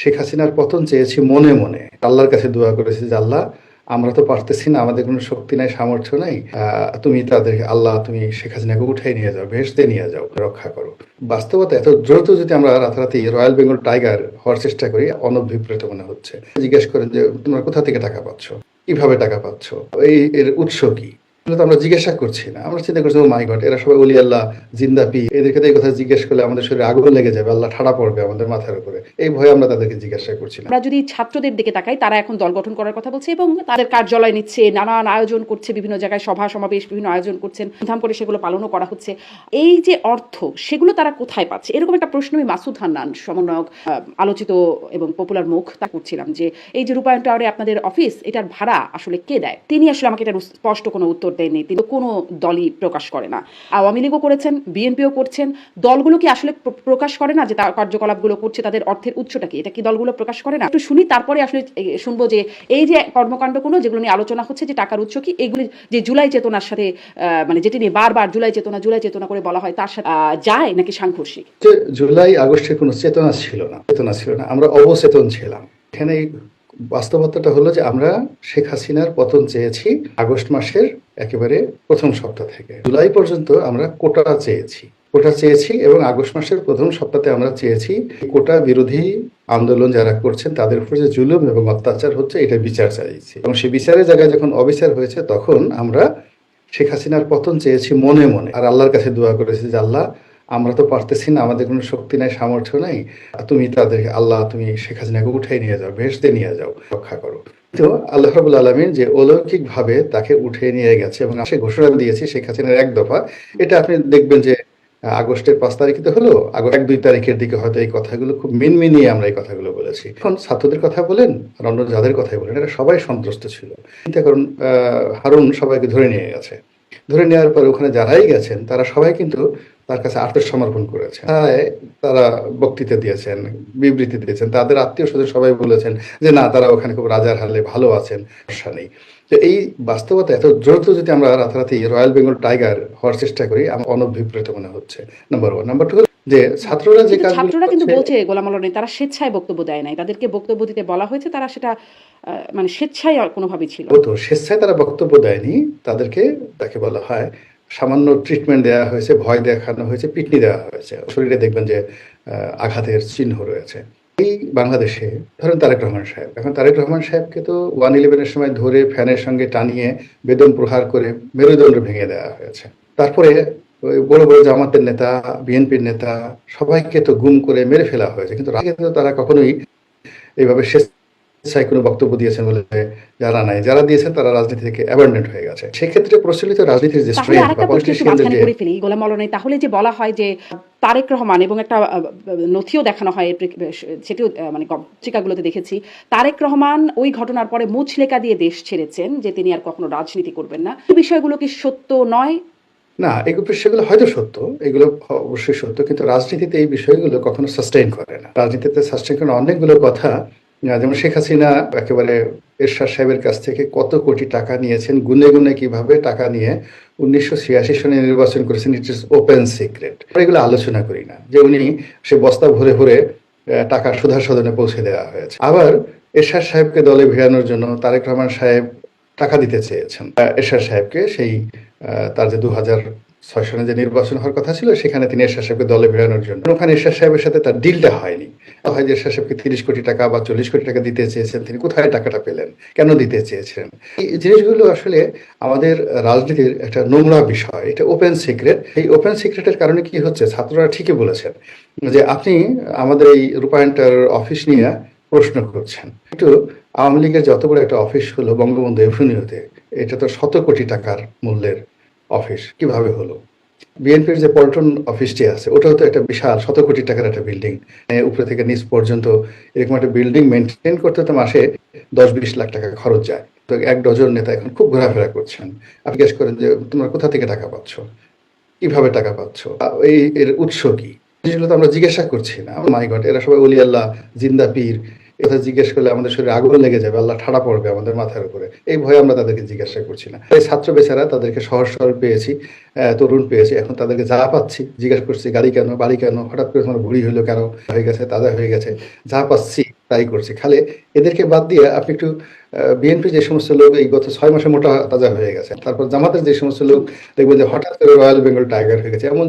শেখ হাসিনার পতন চেয়েছি মনে মনে। আল্লাহর কাছে দোয়া করেছি যে, আল্লাহ, আমরা তো পারতেছি না, আমাদের কোনো শক্তি নাই, সামর্থ্য নাই। তুমি তাদের আল্লাহ, তুমি শেখ হাসিনাকে উঠাই নিয়ে যাও ভেসতে নিয়ে যাও, রক্ষা করো। বাস্তবতা এত দ্রুত যদি আমরা রাতারাতি রয়্যাল বেঙ্গল টাইগার হওয়ার চেষ্টা করি, অনভিপ্রেত মনে হচ্ছে। জিজ্ঞেস করেন যে, তোমরা কোথা থেকে টাকা পাচ্ছ? কীভাবে টাকা পাচ্ছ? এই, এর উৎস কি? তো আমরা জিজ্ঞাসা করছি না। আমরা চিন্তা করছি মাই গড এরা সবাই আল্লাহ, জিন্দা পি এদেরকে এই কথা জিজ্ঞেস করলে আমাদের শরীরে আগুন লেগে যাবে, আল্লাহ ঠাড়া পড়বে আমাদের মাথার উপরে। এই ভয়ে আমরা তাদেরকে জিজ্ঞাসা করছি আমরা যদি ছাত্রদের দিকে তাকাই, তারা এখন দল গঠন করার কথা বলছে এবং তাদের কার্যালয় নিচ্ছে, নানান আয়োজন করছে, বিভিন্ন জায়গায় সভা, সমাবেশ, বিভিন্ন আয়োজন করছেন, ধুমধাম করে সেগুলো পালনও করা হচ্ছে। এই যে অর্থ, সেগুলো তারা কোথায় পাচ্ছে? এরকম একটা প্রশ্ন আমি মাসুদ হান্নান, সমন্বয়ক আলোচিত এবং পপুলার মুখ, তা করছিলাম যে, এই যে রূপায়ণ টাওয়ারে আপনাদের অফিস এটার ভাড়া আসলে কে দেয়? তিনি আসলে আমাকে এটার স্পষ্ট কোনো উত্তর দেননি তিনি কোনো দলই প্রকাশ করে না। আওয়ামী লীগও করেছেন, বিএনপিও করছেন। দলগুলো কি আসলে প্র- প্রকাশ করে না যে তার কার্যকলাপগুলো করছে, তাদের অর্থের উৎসটা কি? এটা কি দলগুলো প্রকাশ করে না? একটু শুনি, তারপরে আসলে শুনব যে এই যে কর্মকাণ্ডগুলো যেগুলো নিয়ে আলোচনা হচ্ছে, যে টাকার উৎস কি, এগুলি যে জুলাই চেতনার সাথে মানে যেটি নিয়ে বারবার জুলাই চেতনা জুলাই চেতনা করে বলা হয়, তার সাথে যায় নাকি সাংঘর্ষিক? জুলাই আগস্টের কোনো চেতনা ছিল না, চেতনা ছিল না, আমরা অবচেতন ছিলাম। এখানে বাস্তবতাটা হলো যে আমরা শেখ হাসিনার পতন চেয়েছি আগস্ট মাসের একেবারে প্রথম সপ্তাহ থেকে। জুলাই পর্যন্ত আমরা কোটা চেয়েছি। কোটা চেয়েছি এবং আগস্ট মাসের প্রথম সপ্তাহে আমরা চেয়েছি কোটা বিরোধী আন্দোলন যারা করছেন তাদের উপর যে জুলুম এবং অত্যাচার হচ্ছে, এটা বিচার চাইছি। এবং সেই বিচারের জায়গায় যখন অবিচার হয়েছে, তখন আমরা শেখ হাসিনার পতন চেয়েছি মনে মনে। আর আল্লাহর কাছে দোয়া করেছি যে, আল্লাহ, আমরা তো পারতেছি না, আমাদের কোনো শক্তি নাই, সামর্থ্য নাই। তুমি তাদেরকে, আল্লাহ, তুমি শেখ হাসিনাকে উঠাই নিয়ে যাও ভেসতে নিয়ে যাও, রক্ষা করো। তো আল্লাহ রাবুল আলমিন যে অলৌকিক ভাবে তাকে উঠিয়ে নিয়ে গেছে এবং সে ঘোষণা দিয়েছে শেখ হাসিনার এক দফা। এটা আপনি দেখবেন যে আগস্টের পাঁচ তারিখে তো হলো আগ- এক দুই তারিখের দিকে হয়তো এই কথাগুলো খুব মিনমিনিয়ে আমরা এই কথাগুলো বলেছি। এখন ছাত্রদের কথা বলেন আর অন্য যাদের কথাই বলেন এটা সবাই সন্ত্রস্ত ছিল। চিন্তা আহ, হারুন সবাইকে ধরে নিয়ে গেছে। ধরে নেওয়ার পর ওখানে যারাই গেছেন তারা সবাই কিন্তু তার কাছে আত্মসমর্পণ করেছেন। তাই তারা বক্তৃতা দিয়েছেন বিবৃতি দিয়েছেন। তাদের আত্মীয় স্বজন সবাই বলেছেন যে না তারা ওখানে খুব রাজার হালে ভালো আছেন সমস্যা নেই। তো এই বাস্তবতা এত দ্রুত যদি আমরা রাতারাতি রয়্যাল বেঙ্গল টাইগার হওয়ার চেষ্টা করি আমার অনভিপ্রেত মনে হচ্ছে। নাম্বার ওয়ান নাম্বার টু যে ছাত্ররা যে ছাত্ররা কিন্তু বলছে গোলাম তারা স্বেচ্ছায় বক্তব্য দেয় নাই। তাদেরকে বক্তব্য দিতে বলা হয়েছে তারা সেটা মানে স্বেচ্ছায় আর কোনোভাবেই ছিল হতো স্বেচ্ছায় তারা বক্তব্য দেয়নি তাদেরকে তাকে বলা হয় সামান্য ট্রিটমেন্ট দেওয়া হয়েছে, ভয় দেখানো হয়েছে, পিটনি দেওয়া হয়েছে। শরীরে দেখবেন যে আঘাতের চিহ্ন রয়েছে। এই বাংলাদেশে, ধরেন তারেক রহমান সাহেব, এখন তারেক রহমান সাহেবকে তো ওয়ান ইলেভেনের সময় ধরে ফ্যানের সঙ্গে টানিয়ে বেদম প্রহার করে মেরুদণ্ড ভেঙে দেওয়া হয়েছে। তারপরে ওই বড় বড় জামাতের নেতা, বিএনপির নেতা, সবাইকে তো গুম করে মেরে ফেলা হয়েছে। কিন্তু আগে তো তারা কখনোই এইভাবে স্বেচ্ছায় কোনো বক্তব্য দিয়েছেন বলে জানা নাই যারা দিয়েছেন তারা রাজনীতি থেকে অ্যাবান্ডেন্ট হয়ে গেছে। সেক্ষেত্রে প্রচলিত রাজনীতির যে স্ট্রেংথ বা পলিটিশিয়ানদের যে গোলাম মৌলানাই তাহলে যে বলা হয় যে তারেক রহমান এবং একটা নথিও দেখানো হয় সেটিও মানে পত্রিকাগুলোতে দেখেছি। তারেক রহমান ওই ঘটনার পরে মুচলেকা দিয়ে দেশ ছেড়েছেন যে তিনি আর কখনো রাজনীতি করবেন না। বিষয়গুলো কি সত্য নয়? না এগুলো বিষয়গুলো হয়তো সত্য এগুলো অবশ্যই সত্য কিন্তু রাজনীতিতে এই বিষয়গুলো কখনো সাস্টেইন করে না। রাজনীতিতে সাস্টেইন করে অনেকগুলো কথা যেমন শেখ হাসিনা একেবারে এরশাদ সাহেবের কাছ থেকে কত কোটি টাকা নিয়েছেন, গুনে গুনে কীভাবে টাকা নিয়ে উনিশশো ছিয়াশি সনে নির্বাচন করেছেন ইট ইস ওপেন সিক্রেট এগুলো আলোচনা করি না, যে উনি সে বস্তা ভরে ভরে টাকা সুধা সদনে পৌঁছে দেওয়া হয়েছে। আবার এরশাদ সাহেবকে দলে ভিড়ানোর জন্য তারেক রহমান সাহেব টাকা দিতে চেয়েছেন। এরশাদ সাহেবকে সেই তার যে দু হাজার ছয় সনে যে নির্বাচন হওয়ার কথা ছিল, সেখানে তিনি এরশাদ সাহেবকে দলে বেরানোর জন্য ওখানে এরশাদ সাহেবের সাথে তার ডিলটা হয়নি। হয় যে এরশাদ সাহেবকে তিরিশ কোটি টাকা বা চল্লিশ কোটি টাকা দিতে চেয়েছেন, তিনি কোথায় টাকাটা পেলেন, কেন দিতে চেয়েছেন? এই জিনিসগুলো আসলে আমাদের রাজনীতির একটা নোংরা বিষয়, এটা ওপেন সিক্রেট এই ওপেন সিক্রেটের কারণে কি হচ্ছে? ছাত্ররা ঠিকই বলেছেন যে আপনি আমাদের এই রূপায়ণটার অফিস নিয়ে প্রশ্ন করছেন। একটু আওয়ামী লীগের যত বড় একটা অফিস হলো বঙ্গবন্ধু এভিনিউতে, এটা তো শত কোটি টাকার মূল্যের অফিস কীভাবে হলো? বিএনপির যে পল্টন অফিসটি আছে, ওটাও তো একটা বিশাল, শত কোটি টাকার একটা বিল্ডিং উপরে থেকে নিচ পর্যন্ত এরকম একটা বিল্ডিং মেনটেন করতে তো মাসে দশ বিশ লাখ টাকা খরচ যায়। তো এক ডজন নেতা এখন খুব ঘোরাফেরা করছেন। আপনি জিজ্ঞেস করেন যে তোমরা কোথা থেকে টাকা পাচ্ছ? কীভাবে টাকা পাচ্ছ? এই, এর উৎস কি? জিনিসগুলো তো আমরা জিজ্ঞাসা করছি না। মাই গড এরা সবাই অলি আল্লাহ, জিন্দা পীর। কথা জিজ্ঞেস করলে আমাদের শরীরে আগুন লেগে যাবে, আল্লাহ ঠাড়া পড়বে আমাদের মাথার উপরে। এই ভয়ে আমরা তাদেরকে জিজ্ঞাসা করছি না। এই ছাত্র বেচারা, তাদেরকে সহজ সরল পেয়েছি তরুণ পেয়েছি, এখন তাদেরকে যা পাচ্ছি, জিজ্ঞাসা করছি, গাড়ি কেন, বাড়ি কেন, হঠাৎ করে তোমার বুড়ি হলো কেন, হয়ে গেছে, তাজা হয়ে গেছে, যা পাচ্ছি তাই করছে। খালে এদেরকে বাদ দিয়ে আপনি একটু বিএনপি যে সমস্ত লোক, এই গত ছয় মাসে মোটা তাজা হয়ে গেছে। তারপর জামাতের যে সমস্ত লোক, দেখবেন যে হঠাৎ করে রয়্যাল বেঙ্গল টাইগার হয়ে গেছে, এমন